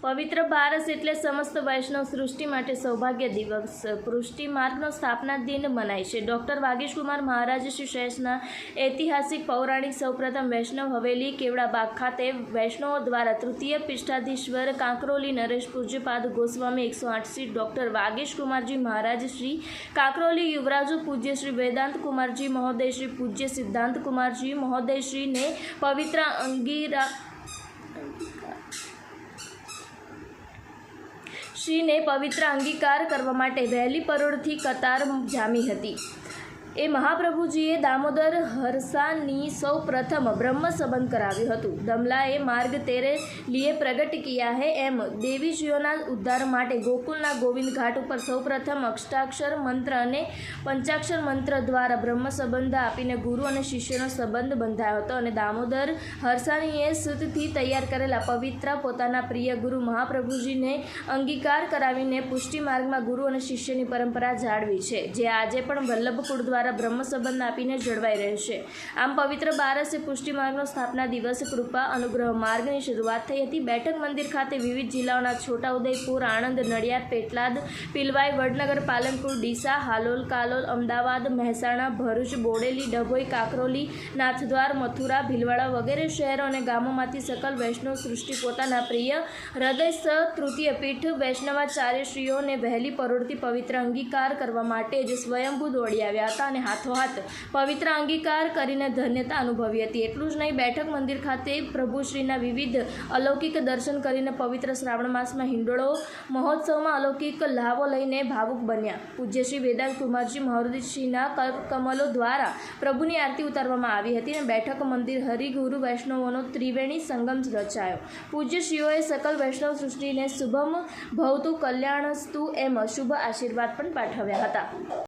પવિત્ર બારસ એટલે સમસ્ત વૈષ્ણવ સૃષ્ટિ માટે સૌભાગ્ય દિવસ. પૃષ્ટિ માર્ગનો સ્થાપના દિન મનાય છે. ડૉક્ટર વાગેશકુમાર મહારાજ શ્રી શેષના ઐતિહાસિક પૌરાણિક સૌપ્રથમ વૈષ્ણવ હવેલી કેવડાબાગ ખાતે વૈષ્ણવો દ્વારા તૃતીય પીષ્ઠાધીશ્વર કાંકરોલી નરેશ પૂજ્યપાદ ગોસ્વામી એકસો આઠ શ્રી ડૉક્ટર વાગેશકુમારજી મહારાજ શ્રી કાંકરોલી યુવરાજો પૂજ્ય શ્રી વેદાંત કુમારજી મહોદય શ્રી પૂજ્ય સિદ્ધાંત કુમારજી મહોદય શ્રીને પવિત્ર અંગીરા શ્રીને પવિત્ર અંગીકાર કરવા માટે વહેલી પરોળથી કતાર જામી હતી. એ મહાપ્રભુજીએ દામોદર હરસાની સૌ પ્રથમ બ્રહ્મ સંબંધ કરાવ્યું હતું. દમલાએ માર્ગ તેરે લીએ પ્રગટ કિયા હે એમ દેવીજીઓના ઉદ્ધાર માટે ગોકુલના ગોવિંદ ઘાટ ઉપર સૌ પ્રથમ અષ્ટાક્ષર મંત્ર અને પંચાક્ષર મંત્ર દ્વારા બ્રહ્મ સંબંધ આપીને ગુરુ અને શિષ્યનો સંબંધ બંધાયો હતો અને દામોદર હરસાનીએ સુતથી તૈયાર કરેલા પવિત્ર પોતાના પ્રિય ગુરુ મહાપ્રભુજીને અંગીકાર કરાવીને પુષ્ટિ માર્ગમાં ગુરુ અને શિષ્યની પરંપરા જાળવી છે. જે આજે પણ વલ્લભકુળ દ્વારા બ્રહ્મ સંબંધ આપીને જળવાઈ રહેશે. આમ પવિત્ર બારસે પુષ્ટિ માર્ગનો સ્થાપના દિવસ કૃપા, અનુગ્રહ, માર્ગની શરૂઆત થઈ હતી. બેઠક મંદિર ખાતે વિવિધ જિલ્લાઓના છોટાઉદેપુર આણંદ, નડિયાદ પેટલાદ પિલવાઈ, વડનગર, પાલનપુર, ડીસા, હાલોલ, કાલોલ, અમદાવાદ, મહેસાણા, ભરૂચ, બોડેલી, ડભોઈ, કાકરોલી, નાથદ્વાર, મથુરા, ભીલવાડા વગેરે શહેરો અને ગામોમાંથી સકલ વૈષ્ણવ સૃષ્ટિ પોતાના પ્રિય હૃદય તૃતીય પીઠ વૈષ્ણવાચાર્યશ્રીઓને વહેલી પરોળથી પવિત્ર અંગીકાર કરવા માટે જ સ્વયંભૂ દોડી આવ્યા હતા. અને હાથોહાથ પવિત્ર અંગીકાર કરીને ધન્યતા અનુભવી હતી. એટલું જ નહીં, બેઠક મંદિર ખાતે પ્રભુશ્રીના વિવિધ અલૌકિક દર્શન કરીને પવિત્ર શ્રાવણ માસમાં હિંડોળો મહોત્સવમાં અલૌકિક લાભો લઈને ભાવુક બન્યા. પૂજ્ય શ્રી વેદાંત કુમારજી મહર્ષિના કમલો દ્વારા પ્રભુની આરતી ઉતારવામાં આવી હતી અને બેઠક મંદિર હરિગુરુ વૈષ્ણવોનો ત્રિવેણી સંગમ રચાયો. પૂજ્યશ્રીઓએ સકલ વૈષ્ણવ સૃષ્ટિને શુભમ, ભવતું, કલ્યાણસ્તુ એમ શુભ આશીર્વાદ પણ પાઠવ્યા હતા.